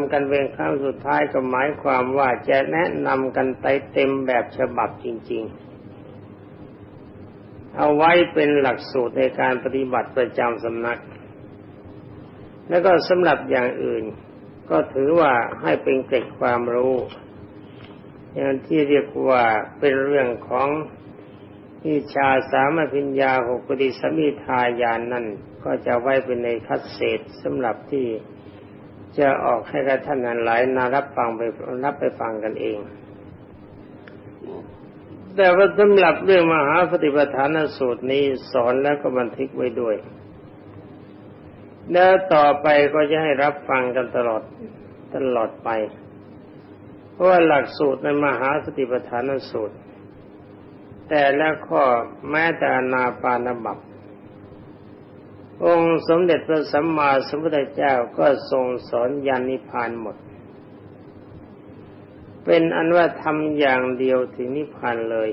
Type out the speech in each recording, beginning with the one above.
ำกันเป็นครั้งสุดท้ายก็หมายความว่าจะแนะนำกันไปเต็มแบบฉบับจริง ๆ เอาไว้เป็นหลักสูตรในการปฏิบัติประจำสำนัก แล้วก็สำหรับอย่างอื่น ก็ถือว่าให้เป็นเกร็ดความรู้อย่างที่เรียกว่าเป็นเรื่องของวิชาสามพิญญาหกปฏิสมิทายานนั่นก็จะไว้เป็นในคัดเศษสำหรับที่ จะออกให้กับท่านนั้นหลายนารับฟังไปรับไปฟังกันเอง แต่ว่าสำหรับเรื่องมหาปฏิปทานสูตรนี้สอนแล้วก็บันทึกไว้ด้วย แล้วต่อไปก็จะให้รับฟังกันตลอดตลอดไป เพราะว่าหลักสูตรในมหาสติปัฏฐานสูตร แต่และข้อแม้แต่นาปานบัพ องค์สมเด็จพระสัมมาสัมพุทธเจ้าก็ทรงสอนยานิพานหมด เป็นอันว่าทำอย่างเดียวถึงนิพพานเลย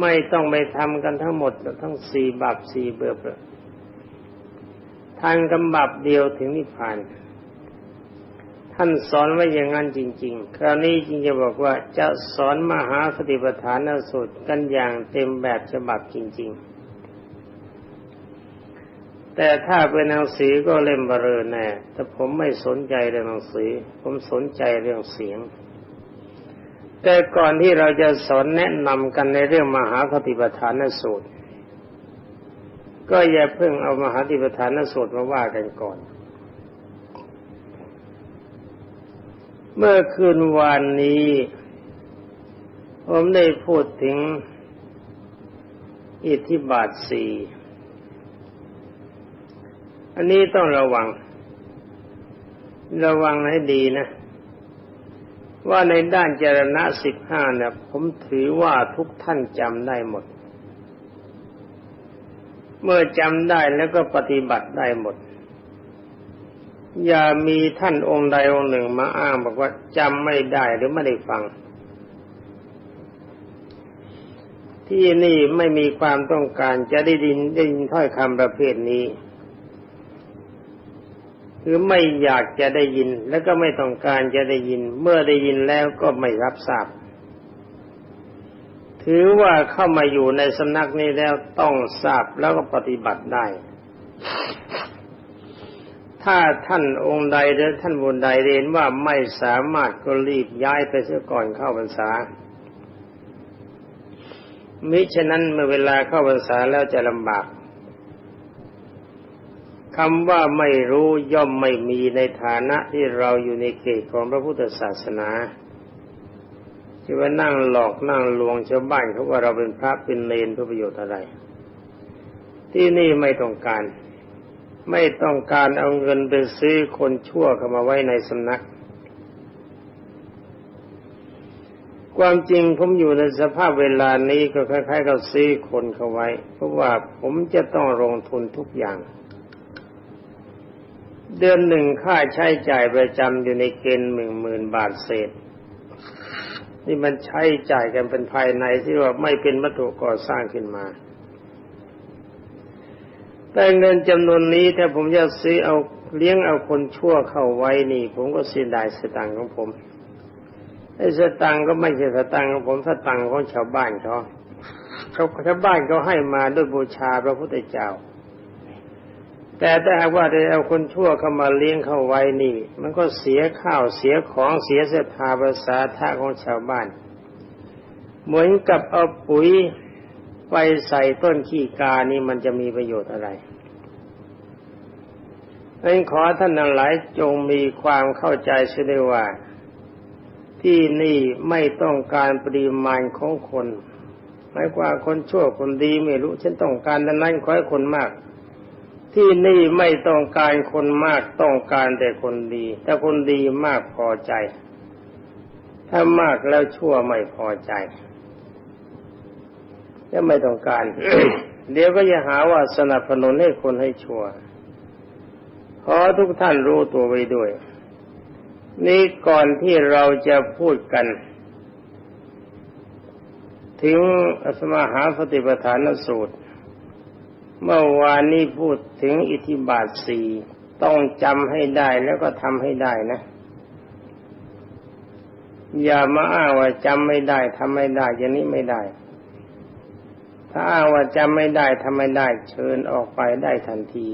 ไม่ต้องไปทำกันทั้งหมดทั้งสี่บับสี่เบือบทางกำบับเดียวถึงนิพพาน ท่านสอนไว้อย่างนั้นจริง ๆ คราวนี้จริงจะบอกว่าจะสอนมหาสติปัฏฐานสูตรกันอย่างเต็มแบบฉบับจริง ๆ แต่ถ้าเป็นหนังสือก็เล่มเบรอแน่ แต่ผมไม่สนใจเรื่องหนังสือ ผมสนใจเรื่องเสียง แต่ก่อนที่เราจะสอนแนะนำกันในเรื่องมหาคติปฐานสูตร ก็อย่าเพิ่งเอามหาติปฐานสูตรมาว่ากันก่อน เมื่อคืนวานนี้ ผมได้พูดถึงอิทธิบาทสี่ อันนี้ต้องระวัง ระวังให้ดีนะ ว่าในด้านเจรณะสิบห้าเนี่ยผมถือว่าทุกท่านจำได้หมด เมื่อจำได้แล้วก็ปฏิบัติได้หมด อย่ามีท่านองค์ใดองค์หนึ่งมาอ้างบอกว่าจำไม่ได้หรือไม่ได้ฟังที่นี่ไม่มีความต้องการจะได้ดินได้ยินถ้อยคำประเภทนี้ คือไม่อยากจะได้ยิน แล้วก็ไม่ต้องการจะได้ยิน เมื่อได้ยินแล้วก็ไม่รับทราบ ถือว่าเข้ามาอยู่ในสำนักนี้แล้วต้องทราบแล้วก็ปฏิบัติได้ ถ้าท่านองค์ใดหรือท่านบุญใดเรียนว่าไม่สามารถก็รีบย้ายไปเสียก่อนเข้าพรรษา มิฉะนั้นเมื่อเวลาเข้าพรรษาแล้วจะลำบาก คำว่าไม่รู้ย่อมไม่มีในฐานะที่เราอยู่ในเขตของพระพุทธศาสนาที่ว่านั่งหลอกนั่งลวงชาวบ้านเขาว่าเราเป็นพระเป็นเลนเพื่อประโยชน์อะไร ที่นี่ไม่ต้องการ ไม่ต้องการเอาเงินไปซื้อคนชั่วเข้ามาไว้ในสำนัก ความจริงผมอยู่ในสภาพเวลานี้ก็คล้ายๆกับซื้อคนเข้าไว้ เพราะว่าผมจะต้องลงทุนทุกอย่าง เดือนหนึ่งค่าใช้จ่ายประจำอยู่ในเกณฑ์หนึ่งหมื่นบาทเศษ นี่มันใช้จ่ายกันเป็นภายในที่ว่าไม่เป็นวัตถุก่อสร้างขึ้นมา แต่เงินจำนวนนี้ถ้าผมจะซื้อเอาเลี้ยงเอาคนชั่วเข้าไว้นี่ ผมก็เสียดายสตังค์ของผมไอ้สตังค์ก็ไม่ใช่สตังค์ของผมสตังค์ของชาวบ้านเขาเขาชาวบ้านเขาให้มาด้วยบูชาพระพุทธเจ้า แต่ถ้าหากว่าได้เอาคนชั่วเข้ามาเลี้ยงเข้าไว้นี่ มันก็เสียข้าวเสียของเสียเสถาภาษาท่าของชาวบ้าน เหมือนกับเอาปุ๋ยไปใส่ต้นขี้กานี่มันจะมีประโยชน์อะไรดังขอท่านทั้งหลายจงมีความเข้าใจเสียด้วยว่า ที่นี่ไม่ต้องการปริมาณของคนหมายความคนชั่วคนดีไม่รู้ฉันต้องการนั้นขอให้คนมาก ที่นี่ไม่ต้องการคนมากต้องการแต่คนดีแต่คนดีมากพอใจ ถ้ามากแล้วชั่วไม่พอใจจะไม่ต้องการ เดี๋ยวก็จะหาว่าสนับสนุนให้คนให้ชั่วขอทุกท่านรู้ตัวไว้ด้วย นี่ก่อนที่เราจะพูดกัน ถึงอสมาหาสติปัฏฐานสูตร เมื่อวานนี้พูดถึงอิทธิบาทสี่ต้องจำให้ได้แล้วก็ทำให้ได้นะ อย่ามาอ้างว่าจำไม่ได้ทำไม่ได้อย่างนี้ไม่ได้ ถ้าอ้างว่าจำไม่ได้ทำไม่ได้ เชิญออกไปได้ทันที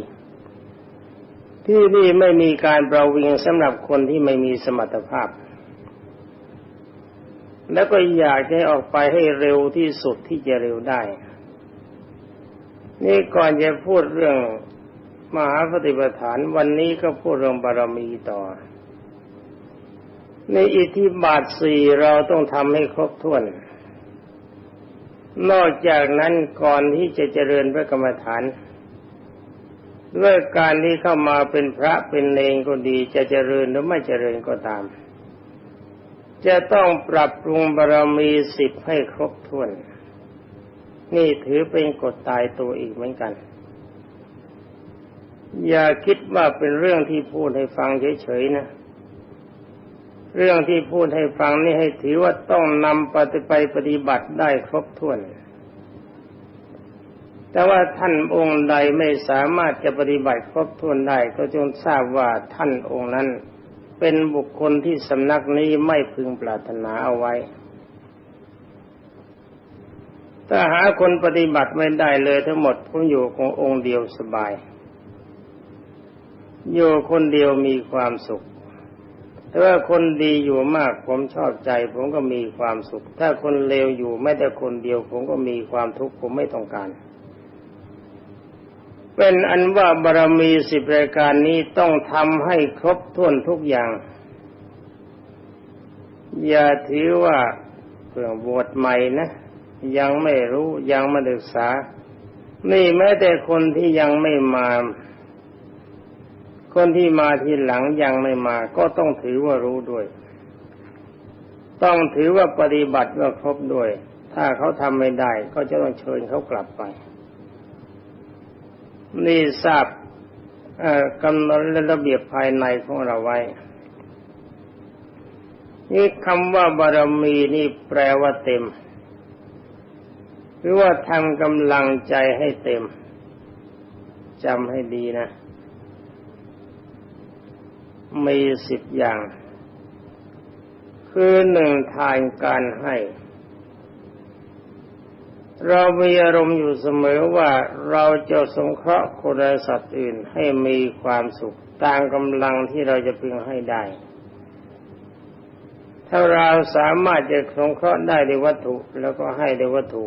ที่นี่ไม่มีการประวิงสำหรับคนที่ไม่มีสมรรถภาพ แล้วก็อยากให้ออกไปให้เร็วที่สุดที่จะเร็วได้ นี่ก่อนจะพูดเรื่องมหาปฏิปทานวันนี้ก็พูดเรื่องบารมีต่อ ในอิทธิบาทสี่เราต้องทำให้ครบถ้วน นอกจากนั้นก่อนที่จะเจริญพระกรรมฐานด้วยการที่เข้ามาเป็นพระเป็นเนงก็ดีจะเจริญหรือไม่เจริญก็ตาม จะต้องปรับปรุงบารมีสิบให้ครบถ้วน นี่ถือเป็นกฎตายตัวอีกเหมือนกัน อย่าคิดว่าเป็นเรื่องที่พูดให้ฟังเฉยๆนะ เรื่องที่พูดให้ฟังนี่ให้ถือว่าต้องนำปฏิไปปฏิบัติได้ครบถ้วน แต่ว่าท่านองค์ใดไม่สามารถจะปฏิบัติครบถ้วนได้ก็จงทราบว่าท่านองค์นั้นเป็นบุคคลที่สำนักนี้ไม่พึงปรารถนาเอาไว้ ถ้าหาคนปฏิบัติไม่ได้เลยทั้งหมดผมอยู่ขององค์เดียวสบาย อยู่คนเดียวมีความสุข แต่ว่าคนดีอยู่มากผมชอบใจ ผมก็มีความสุข ถ้าคนเลวอยู่ไม่แต่คนเดียว ผมก็มีความทุกข์ผมไม่ต้องการเป็นอันว่าบารมีสิบรายการนี้ต้องทำให้ครบถ้วนทุกอย่าง อย่าถือว่าเพื่อบวชใหม่นะ ยังไม่รู้ยังไม่ศึกษา นี่แม้แต่คนที่ยังไม่มา คนที่มาทีหลังยังไม่มา ก็ต้องถือว่ารู้ด้วย ต้องถือว่าปฏิบัติว่าครบด้วย ถ้าเขาทำไม่ได้ ก็จะต้องเชิญเขากลับไป นี่ทราบกำหนดและระเบียบภายในของเราไว้ นี่คำว่าบารมีนี่แปลว่าเต็ม หรือว่าทำกำลังใจให้เต็มจำให้ดีนะ มีสิบอย่าง คือหนึ่งทานการให้ เรามีอารมณ์อยู่เสมอว่าเราจะสงเคราะห์คนและสัตว์อื่นให้มีความสุขตามกำลังที่เราจะพึงให้ได้ ถ้าเราสามารถจะสงเคราะห์ได้ด้วยวัตถุแล้วก็ให้ด้วยวัตถุ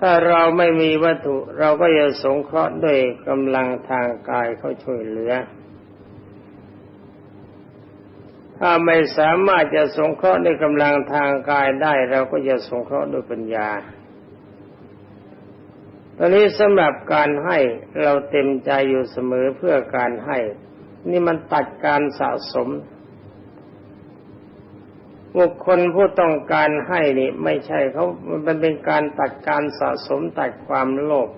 ถ้าเราไม่มีวัตถุเราก็จะสงเคราะห์ด้วยกำลังทางกายเขาช่วยเหลือ ถ้าไม่สามารถจะสงเคราะห์ด้วยกำลังทางกายได้ เราก็จะสงเคราะห์ด้วยปัญญา ตอนนี้สำหรับการให้เราเต็มใจอยู่เสมอเพื่อการให้ นี่มันตัดการสะสม บุคคลผู้ต้องการให้นี่ไม่ใช่เขามันเป็นการตัดการสะสมตัดความโลภ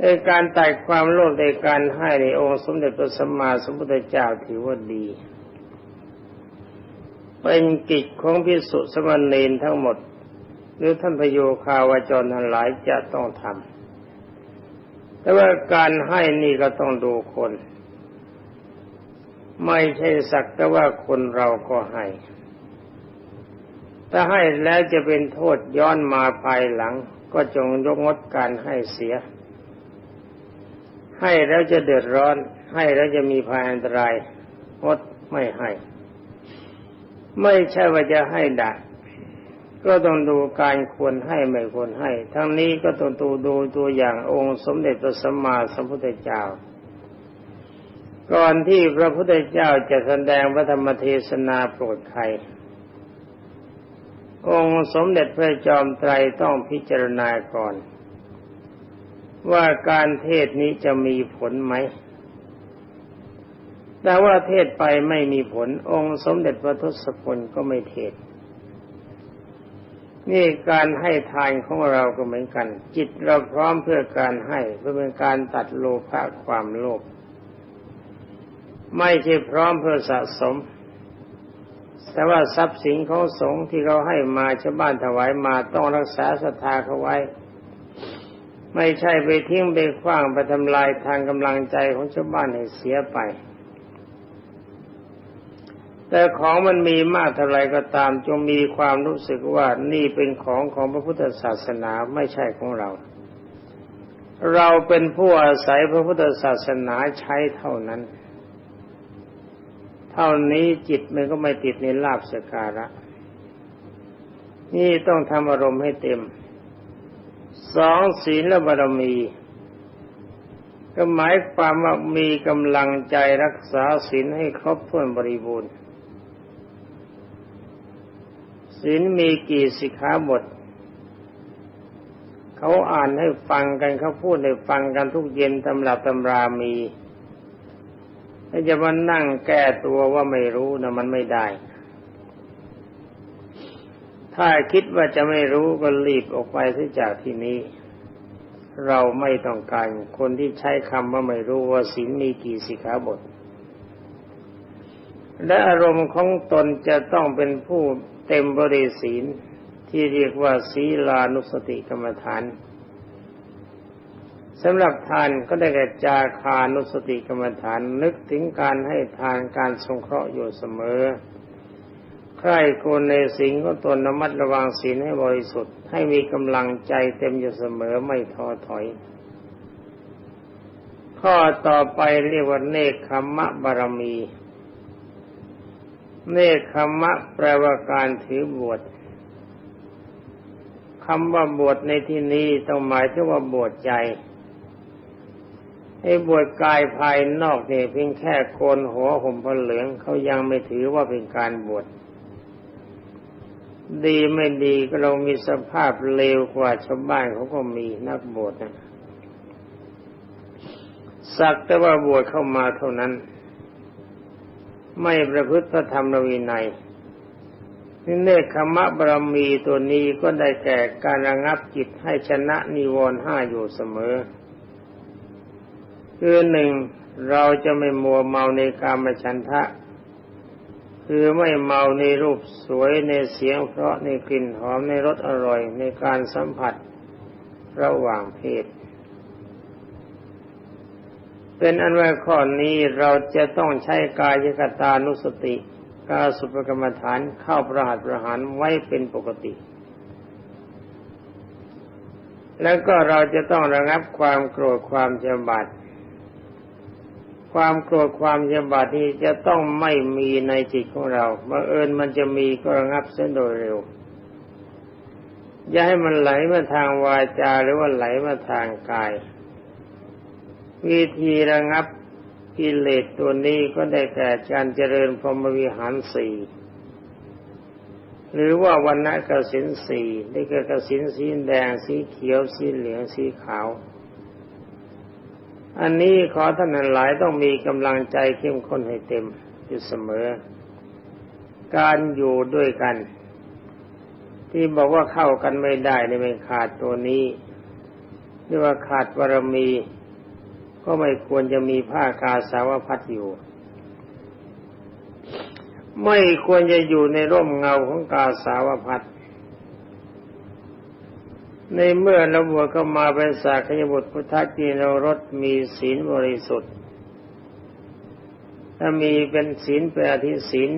ในการตัดความโลภในการให้ในองค์สมเด็จพระสัมมาสัมพุทธเจ้าถือว่าดี เป็นกิจของพิสุสมณีนทั้งหมด หรือท่านพโยคาวาจรทั้งหลายจะต้องทำแต่ว่าการให้นี่ก็ต้องดูคน ไม่ใช่สักแต่ว่าคนเราก็ให้ ถ้าให้แล้วจะเป็นโทษย้อนมาภายหลัง ก็จงยกงดการให้เสีย ให้แล้วจะเดือดร้อน ให้แล้วจะมีภัยอันตรายงดไม่ให้ ไม่ใช่ว่าจะให้ดักก็ต้องดูการควรให้ไม่ควรให้ ทั้งนี้ก็ต้องดูดูตัวอย่างองค์สมเด็จพระสัมมาสัมพุทธเจ้า ก่อนที่พระพุทธเจ้าจะแสดงพระธรรมเทศนาโปรดใคร องค์สมเด็จพระจอมไตรต้องพิจารณาก่อน ว่าการเทศนี้จะมีผลไหม แต่ว่าเทศไปไม่มีผล องค์สมเด็จพระทศพลก็ไม่เทศ นี่การให้ทานของเราก็เหมือนกัน จิตเราพร้อมเพื่อการให้เพื่อเป็นการตัดโลภะความโลภ ไม่ใช่พร้อมเพื่อสะสม แต่ว่าทรัพย์สินของสงฆ์ที่เขาให้มาชาวบ้านถวายมาต้องรักษาศรัทธาเขาไว้ ไม่ใช่ไปทิ้งไปขว้างไปทำลายทางกำลังใจของชาวบ้านให้เสียไป แต่ของมันมีมากเท่าไรก็ตามจงมีความรู้สึกว่านี่เป็นของของพระพุทธศาสนาไม่ใช่ของเราเราเป็นผู้อาศัยพระพุทธศาสนาใช้เท่านั้น ท่านี้จิตมันก็ไม่ติดในลาบสการะ นี่ต้องทำอารมณ์ให้เต็ม สองศีลและบารมี ก็หมายความว่ามีกำลังใจรักษาศีลให้ครบถ้วนบริบูรณ์ศีลมีกี่สิกขาบท เขาอ่านให้ฟังกันเขาพูดให้ฟังกันทุกเย็นตำรับตำรามี ถ้าจะมานั่งแก้ตัวว่าไม่รู้นะมันไม่ได้ ถ้าคิดว่าจะไม่รู้ก็รีบออกไปที่จากที่นี้ เราไม่ต้องการคนที่ใช้คำว่าไม่รู้ว่าศีลมีกี่สิกขาบท และอารมณ์ของตนจะต้องเป็นผู้เต็มบริศีลที่เรียกว่าศีลานุสติกรรมฐาน สำหรับทานก็ได้แก่จาคานุสติกรรมฐานนึกถึงการให้ทานการสงเคราะห์อยู่เสมอ ใครคนในสิ่งก็ตนระมัดระวังศีลให้บริสุทธิ์ ให้มีกำลังใจเต็มอยู่เสมอไม่ท้อถอย ข้อต่อไปเรียกว่าเนคขมะบารมี เนคขมะแปลว่าการถือบวชคำว่าบวชในที่นี้ต้องหมายถึงว่าบวชใจ ให้บวชกายภายนอกเนี่ยเพียงแค่โกนหัวห่มผ้าเหลืองเขายังไม่ถือว่าเป็นการบวชดีไม่ดีก็เรามีสภาพเลวกว่าชาวบ้านเขาก็มีนักบวชนะสักแต่ว่าบวชเข้ามาเท่านั้น ไม่ประพฤติพระธรรมวินัยนี่เนคขมะบารมีตัวนี้ก็ได้แก่การระงับจิตให้ชนะนิวรณ์ห้าอยู่เสมอ คือหนึ่งเราจะไม่มัวเมาในกามฉันทะ คือไม่เมาในรูปสวยในเสียงเพราะในกลิ่นหอมในรสอร่อยในการสัมผัสระหว่างเพศ เป็นอันว่าข้อนี้เราจะต้องใช้กายกตานุสติกาสุปกรรมฐานเข้าประหัตประหารไว้เป็นปกติ แล้วก็เราจะต้องระงับความโกรธความเจ็บาด ความโกรธความยำบาดนี้จะต้องไม่มีในจิตของเราบังเอิญมันจะมีก็ระงับเส้นโดยเร็ว อย่าให้มันไหลมาทางวาจาหรือว่าไหลมาทางกาย วิธีระงับกิเลสตัวนี้ก็ได้แก่การเจริญพรหมวิหารสี่หรือว่าวันณะกสินสี่ได้แก่กสินสีแดงสีเขียวสีเหลืองสีขาว อันนี้ขอท่านหลายต้องมีกำลังใจเข้มข้นให้เต็มอยู่เสมอ การอยู่ด้วยกัน ที่บอกว่าเข้ากันไม่ได้ในไม่ขาดตัวนี้เรียกว่าขาดบารมี ก็ไม่ควรจะมีผ้ากาสาวพัดอยู่ ไม่ควรจะอยู่ในร่มเงาของกาสาวพัด ในเมื่อเราบวชเข้ามาเป็นสากยบุตรพุทธจีนรสมีศีลบริสุทธิ์ถ้ามีเป็นศีลเป็นอธิศีล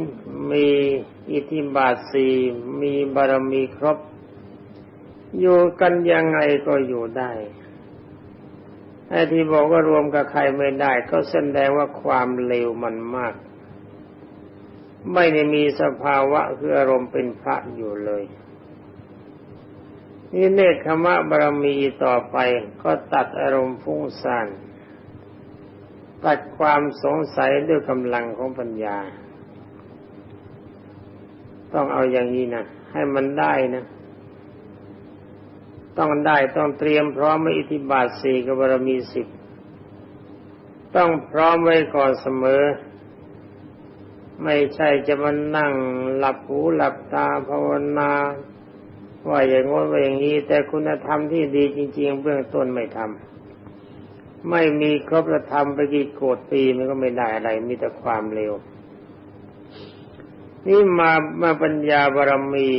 มีอิทธิบาทสี่มีบารมีครบ อยู่กันยังไงก็อยู่ได้ไอ้ที่บอกว่ารวมกับใครไม่ได้ ก็แสดงว่าความเลวมันมาก ไม่ได้มีสภาวะคืออารมณ์เป็นพระอยู่เลย นี่เนคขมะบารมีต่อไปก็ตัดอารมณ์ฟุ้งซ่านตัดความสงสัยด้วยกำลังของปัญญา ต้องเอาอย่างนี้นะให้มันได้นะต้องได้ต้องเตรียมพร้อมไว้อิทธิบาทสี่กับบารมีสิบต้องพร้อมไว้ก่อนเสมอ ไม่ใช่จะมานั่งหลับหูหลับตาภาวนา ว่าอย่างงน้นว่าอย่างนี้ แต่คุณธรรมที่ดีจริง ๆ เบื้องต้นไม่ทำไม่มีครบธรรมไปกี่โกดปีมันก็ไม่ได้อะไร มีแต่ความเร็ว นี่มามาปัญญาบารมี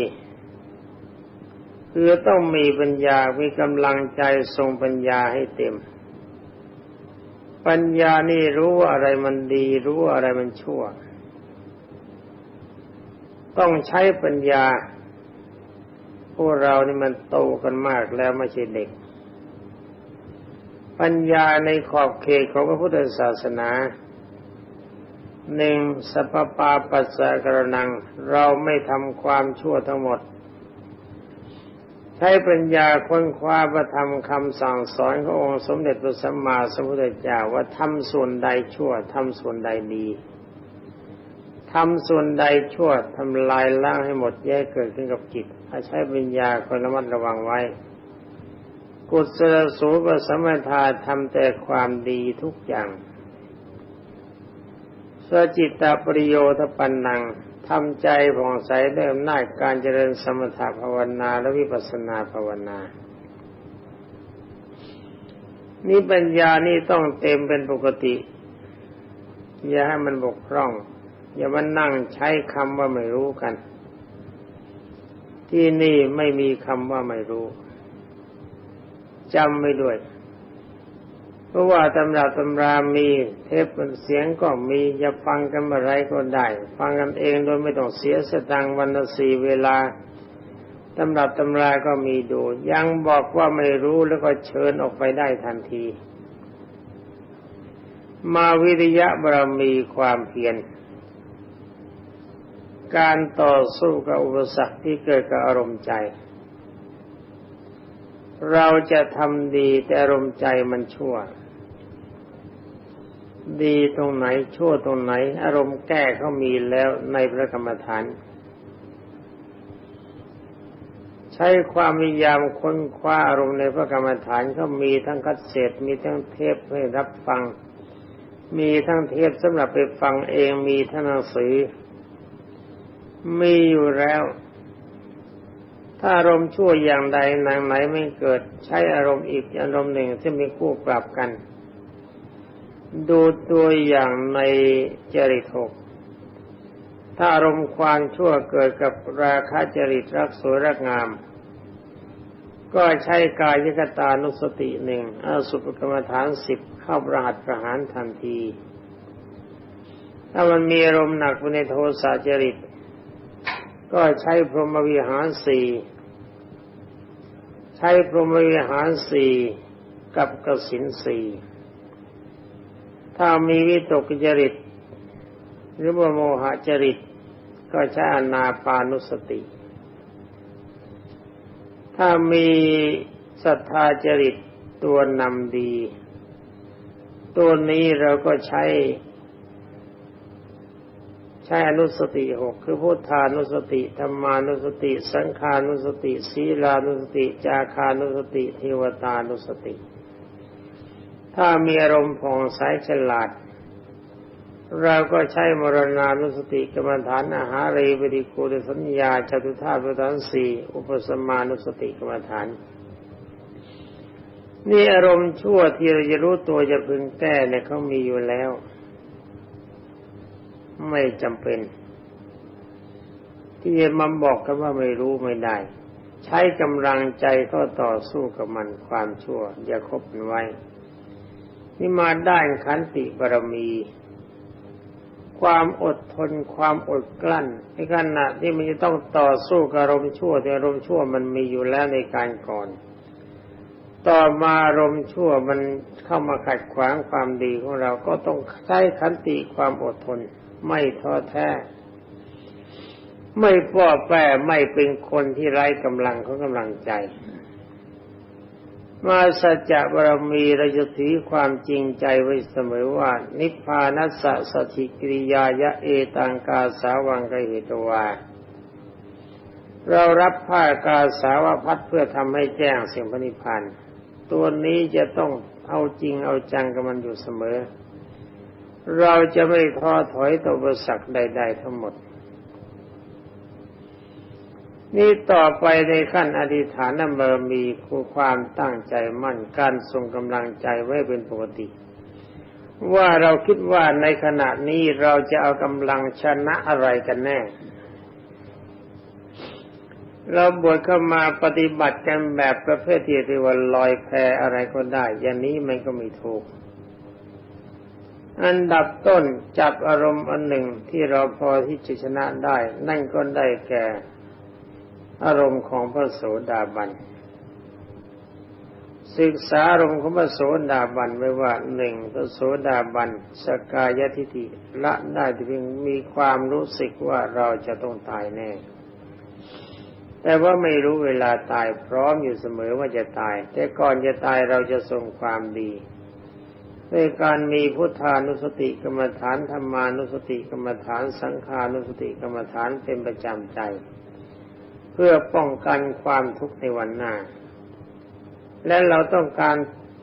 คือต้องมีปัญญา มีกำลังใจทรงปัญญาให้เต็ม ปัญญานี่รู้อะไรมันดี รู้อะไรมันชั่ว ต้องใช้ปัญญา วกเรานี่มันโตกันมากแล้วไม่ใช่เด็ก ปัญญาในขอบเขตของพระพุทธศาสนาหนึ่งสัพปาปัสสะกรนัง เราไม่ทำความชั่วทั้งหมด ใช้ปัญญาค้นคว้าประธรรมคำสั่งสอนขององค์สมเด็จพระสัมมาสัมพุทธเจ้าว่าทำส่วนใดชั่วทำส่วนใดดี ทำส่วนใดชั่วทำลายล้างให้หมดแยกเกิดขึ้นกับจิตถ้าใช้ปัญญาคนระมัดระวังไว้ กุศลสูปสมถาทำแต่ความดีทุกอย่างสจิตตปริโยทปันนังทำใจผ่องใสด้วยอำนาจการเจริญสมถภาวนาและวิปัสสนาภาวนานี่ปัญญานี่ต้องเต็มเป็นปกติ อย่าให้มันบกพร่อง อย่ามันนั่งใช้คำว่าไม่รู้กัน ที่นี่ไม่มีคำว่าไม่รู้จำไม่ด้วย เพราะว่าตำราตำรามี เทปเสียงก็มีจะฟังกันเมื่อไรก็ได้ ฟังกันเองโดยไม่ต้องเสียสตังวันละสี่เวลาตำรับตำราก็มีดู ยังบอกว่าไม่รู้แล้วก็เชิญออกไปได้ทันที มาวิริยะบารมีความเพียร การต่อสู้กับอุปสรรคที่เกิดกับอารมณ์ใจ เราจะทำดีแต่อารมณ์ใจมันชั่ว ดีตรงไหนชั่วตรงไหน อารมณ์แก้เขามีแล้วในพระกรรมฐาน ใช้ความพยายามค้นคว้าอารมณ์ในพระกรรมฐานเขามีทั้งคัดเศษมีทั้งเทปให้รับฟัง มีทั้งเทปสำหรับไปฟังเองมีทั้งหนังสือ มีอยู่แล้ว ถ้าอารมณ์ชั่วอย่างใดนางไหนไม่เกิด ใช้อารมณ์อีกอารมณ์หนึ่งที่มีคู่ปรับกัน ดูตัวอย่างในจริตหกถ้าอารมณ์ความชั่วเกิดกับราคะจริตรักสวยรักงาม ก็ใช้กายยกตานุสติหนึ่งอสุปกรรมฐานสิบเข้าประหัตประหารทันที ถ้ามันมีอารมณ์หนักในโทสะจริต ก็ใช้พรหมวิหารสี่ใช้พรหมวิหารสี่กับกสินสี่ถ้ามีวิตกจริต หรือว่าโมหจริต ก็ใช้อนาปานุสติ ถ้ามีศรัทธาจริตตัวนำดี ตัวนี้เราก็ใช้ ช้อนุสติหกคือพุทธานุสติธรรมานุสติ สังขานุสติ ศีลานุสติ จาคานุสติ เทวตานุสติ ถ้ามีอารมณ์ผ่องใสฉลาด เราก็ใช้มรณานุสติกรรมฐานอาหารเรวิริโกดสัญญาจตุธาตุประธานสี่อุปสมานุสติกรรมฐานนี่อารมณ์ชั่วที่เราจะรู้ตัวจะพึงแก้เนี่ยเขามีอยู่แล้ว ไม่จำเป็น ที่จะมาบอกกันว่าไม่รู้ไม่ได้ ใช้กำลังใจก็ต่อสู้กับมันความชั่ว อย่าคบมันไว้ นี่มาได้ขันติบารมี ความอดทนความอดกลั้นในขณะที่มันจะต้องต่อสู้กับอารมณ์ชั่วแต่อารมณ์ชั่วมันมีอยู่แล้วในการก่อนต่อมารมชั่วมันเข้ามาขัดขวางความดีของเราก็ต้องใช้ขันติความอดทน ไม่ท้อแท้ ไม่ป้อแปรไม่เป็นคนที่ไร้กำลังของกำลังใจ มาสัจจะบารมีเราจะถือความจริงใจไว้เสมอว่า นิพพานัสสะสถิกิริยายะเอตังกาสาวังกเหตวาเรารับผ้ากาสาวพัดเพื่อทำให้แจ้งเสียงพระนิพพานตัวนี้จะต้องเอาจริงเอาจังกับมันอยู่เสมอ เราจะไม่ท้อถอยต่ออุปสรรคใด ๆ ทั้งหมด นี่ต่อไปในขั้นอธิษฐานบารมีคือความตั้งใจมั่นการทรงกำลังใจไว้เป็นปกติ ว่าเราคิดว่าในขณะนี้เราจะเอากำลังชนะอะไรกันแน่ เราบวชเข้ามาปฏิบัติกันแบบประเภทที่เรียกว่าลอยแพอะไรก็ได้ อย่างนี้มันก็ไม่ถูก อันดับต้นจับอารมณ์อันหนึ่งที่เราพอที่จะชนะได้ นั่นก็ได้แก่ อารมณ์ของพระโสดาบัน ศึกษาอารมณ์ของพระโสดาบันไว้ว่าหนึ่งพระโสดาบันสกายทิฏฐิละได้ที่เพียงมีความรู้สึกว่าเราจะต้องตายแน่ แต่ว่าไม่รู้เวลาตายพร้อมอยู่เสมอว่าจะตาย แต่ก่อนจะตายเราจะทรงความดี ด้วยการมีพุทธานุสติกรรมฐานธรรมานุสติกรรมฐานสังขานุสติกรรมฐานเป็นประจำใจ เพื่อป้องกันความทุกข์ในวันหน้า และเราต้องการ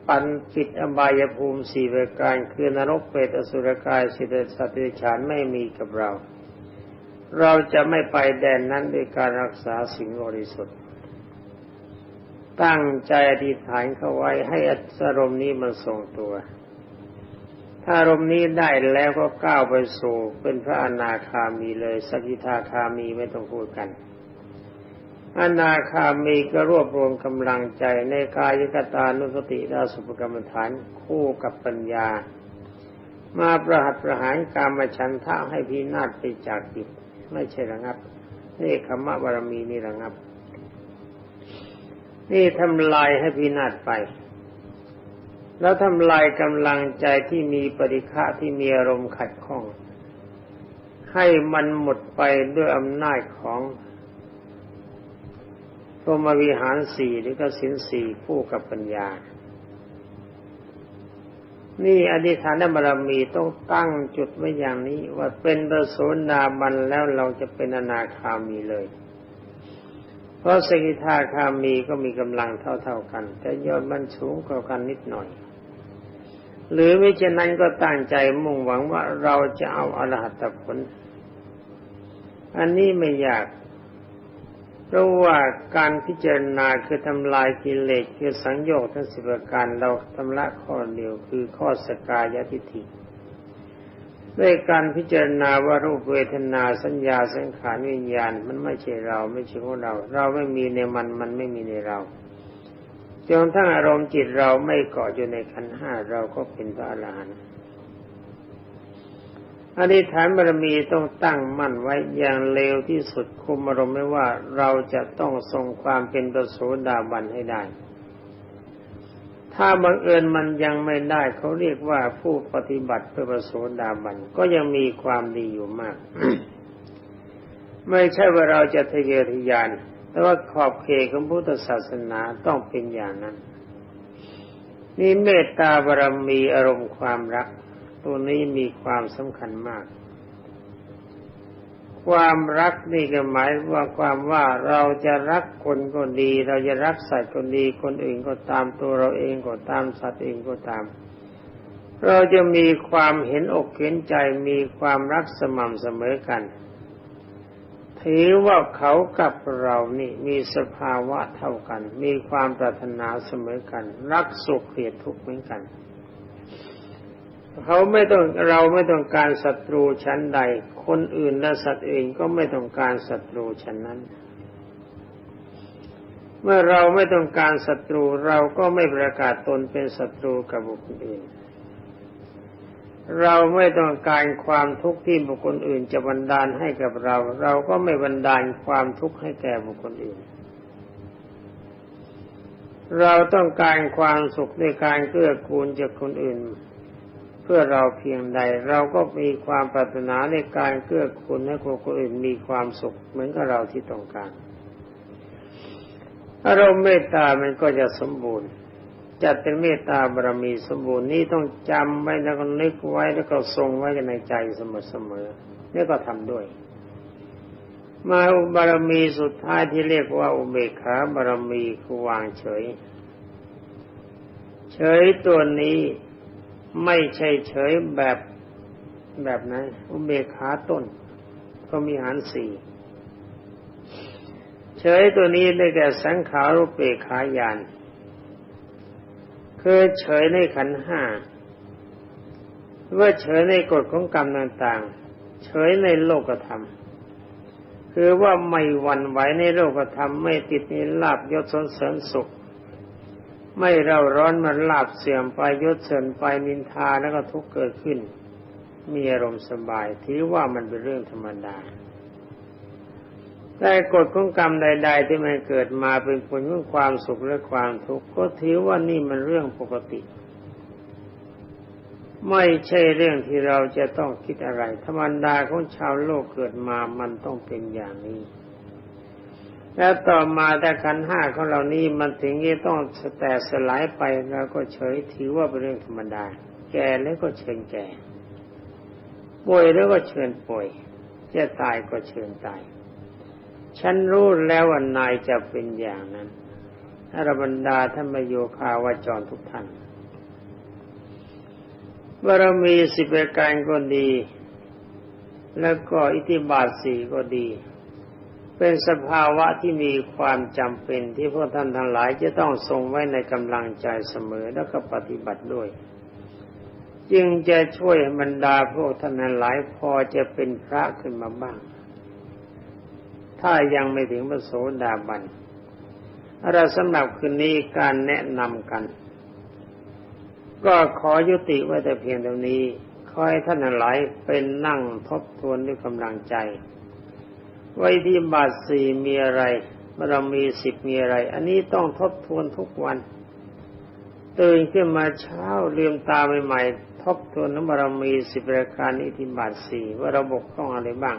ปันจิตอบายภูมิสี่ประการคือนรกเปรตอสุรกายสิเดสัตว์ฉานไม่มีกับเรา เราจะไม่ไปแดนนั้นด้วยการรักษาสิ่งบริสุทธิ์ ตั้งใจอธิษฐานเข้าไว้ให้อารมณ์นี้มันทรงตัว อารมณ์นี้ได้แล้วก็ก้าวไปสู่เป็นพระอนาคามีเลย สกิทาคามีไม่ต้องพูดกัน อนาคามีก็รวบรวมกำลังใจในกายกตานุสติดาสุปกรรมฐานคู่กับปัญญา มาประหัตประหารกามฉันทะให้พินาศไปจากจิตไม่ใช่ระงับ นี่คำว่าบารมีนี่ระงับ นี่ทำลายให้พินาศไป แล้วทำลายกำลังใจที่มีปริฆะที่มีอารมณ์ขัดข้อง ให้มันหมดไปด้วยอำนาจของพรมวิหารสี่หรือก็สินสี่คู่กับปัญญา นี่อธิษฐานบารมีต้องตั้งจุดไว้อย่างนี้ ว่าเป็นประโสดาบันแล้วเราจะเป็นอนาคามีเลย เพราะสกิทาคามีก็มีกำลังเท่าๆกัน แต่ยอดมันสูงกว่ากันนิดหน่อย หรือไม่เช่นนั้นก็ตั้งใจมุ่งหวังว่าเราจะเอาอรหัตผล อันนี้ไม่ยาก เพราะว่าการพิจารณาคือทำลายกิเลสคือสังโยชน์ทั้งสิบประการเราทำละข้อเดียวคือข้อสกายทิฏฐิด้วยการพิจารณาว่ารูปเวทนาสัญญาสังขารวิญญาณ มันไม่ใช่เราไม่ใช่ของเรา เราไม่มีในมันมันไม่มีในเรา จนทั้งอารมณ์จิตเราไม่เกาะอยู่ในขันห้าเราก็เป็นพระอรหันต์อธิษฐานบารมีต้องตั้งมั่นไว้อย่างเร็วที่สุดคุมอารมณ์ไม่ว่าเราจะต้องทรงความเป็นประโสดาบันให้ได้ ถ้าบังเอิญมันยังไม่ได้เขาเรียกว่าผู้ปฏิบัติเพื่อประโสดาบันก็ยังมีความดีอยู่มาก ไม่ใช่ว่าเราจะทะเยอทะยาน แต่ว่าขอบเขตของพุทธศาสนาต้องเป็นอย่างนั้น นี่เมตตาบารมีอารมณ์ความรัก ตัวนี้มีความสำคัญมาก ความรักนี่ก็หมายว่าความว่าเราจะรักคนก็ดี เราจะรักสัตว์ก็ดี คนอื่นก็ตามตัวเราเองก็ตามสัตว์เองก็ตาม เราจะมีความเห็นอกเห็นใจมีความรักสม่ำเสมอกัน ถือว่าเขากับเรานี่มีสภาวะเท่ากัน มีความปรารถนาเสมอกัน รักสุขเกลียดทุกข์เหมือนกันเขาไม่ต้องเราไม่ต้องการศัตรูชั้นใด คนอื่นและสัตว์เอื่นก็ไม่ต้องการศัตรูชั้นนั้น เมื่อเราไม่ต้องการศัตรูเราก็ไม่ประกาศตนเป็นศัตรูกับบุคคลอื่น เราไม่ต้องการความทุกข์ที่บุคคลอื่นจะบันดาลให้กับเรา เราก็ไม่บันดาลความทุกข์ให้แก่บุคคลอื่น เราต้องการความสุขในการเกื้อกูลจากคนอื่น เพื่อเราเพียงใด เราก็มีความปรารถนาในการเกื้อกูลให้คนอื่นมีความสุขเหมือนกับเราที่ต้องการอารมณ์เมตตามันก็จะสมบูรณ์ จัดเป็นเมตตาบารมีสมบูรณ์นี้ต้องจำไว้แล้วก็นึกไว้แล้วก็ทรงไว้ในใจเสมอๆนี่ก็ทำด้วย มาอุบารมีสุดท้ายที่เรียกว่าอุเบกขาบารมีคือวางเฉย เฉยตัวนี้ไม่ใช่เฉยแบบแบบนั้นอุเบกขาต้นก็มีหารสี่เฉยตัวนี้ได้แก่สังขารุเปกขายาน คือเฉยในขันห้าว่าเฉยในกฎของกรรมต่างๆ เฉยในโลกธรรม คือว่าไม่หวั่นไหวในโลกธรรม ไม่ติดในลาบยศสนเสริญสุข ไม่เร่าร้อนมันลาบเสื่อมไปยศเสื่อมไปนินทาแล้วก็ทุกเกิดขึ้น มีอารมณ์สบายถือว่ามันเป็นเรื่องธรรมดา แต่กฎของกรรมใด ๆ ที่มันเกิดมาเป็นผลของความสุขและความทุกข์ก็ถือว่านี่มันเรื่องปกติ ไม่ใช่เรื่องที่เราจะต้องคิดอะไร ธรรมดาของชาวโลกเกิดมามันต้องเป็นอย่างนี้แล้วต่อมาแต่ขันห้าของเรานี้มันถึงที่ต้องแตกสลายไปเราก็เฉยถือว่าเป็นเรื่องธรรมดา แก่แล้วก็เชิญแก่ ป่วยแล้วก็เชิญป่วย จะตายก็เชิญตาย ฉันรู้แล้วว่านายจะเป็นอย่างนั้นอรบรรดาท่านมโยคาวาจรทุกท่านบารมีสิบประการก็ดี แล้วก็อิทธิบาทสี่ก็ดี เป็นสภาวะที่มีความจำเป็นที่พวกท่านทั้งหลายจะต้องทรงไว้ในกำลังใจเสมอแล้วก็ปฏิบัติด้วย จึงจะช่วยบรรดาพวกท่านทั้งหลายพอจะเป็นพระขึ้นมาบ้าง ถ้ายังไม่ถึงพระโสดาบันเราสำหรับคืนนี้การแนะนำกัน ก็ขอยุติไว้แต่เพียงเท่านี้ขอให้ท่านหลายเป็นนั่งทบทวนด้วยกำลังใจ ไว้ที่บาทสี่มีอะไรเรามีสิบมีอะไร อันนี้ต้องทบทวนทุกวัน ตื่นขึ้นมาเช้าลืมตาใหม่ๆทบทวนนบารมีสิบรายการอิทธิบาทสี่ว่าเราบกพร่องอะไรบ้าง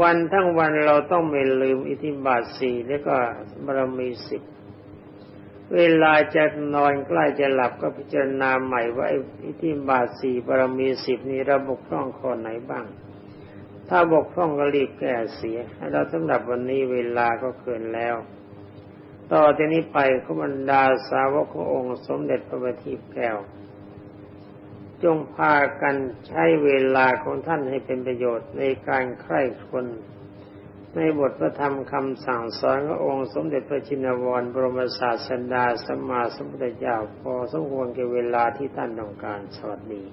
วันทั้งวันเราต้องไม่ลืมอิทธิบาทสี่แล้วก็บารมีสิบเวลาจะนอนใกล้จะหลับก็พิจารณาใหม่ว่าอิทธิบาทสี่บารมีสิบนี้เราบกพร่องข้อไหนบ้าง ถ้าบกพร่องก็รีบแก้เสียเราสำหรับวันนี้เวลาก็เกินแล้ว ต่อจากนี้ไปขบรรดาสาวกขององค์สมเด็จพระบัณฑิตแก้ว จงพากันใช้เวลาของท่านให้เป็นประโยชน์ในการใคร่คนในบทพระธรรมคำสั่งสอนขององค์สมเด็จพระจินวร บรมศาสดาสัมมาสัมพุทธเจ้าพอสมควรแก่เวลาที่ท่านต้องการสวัสดี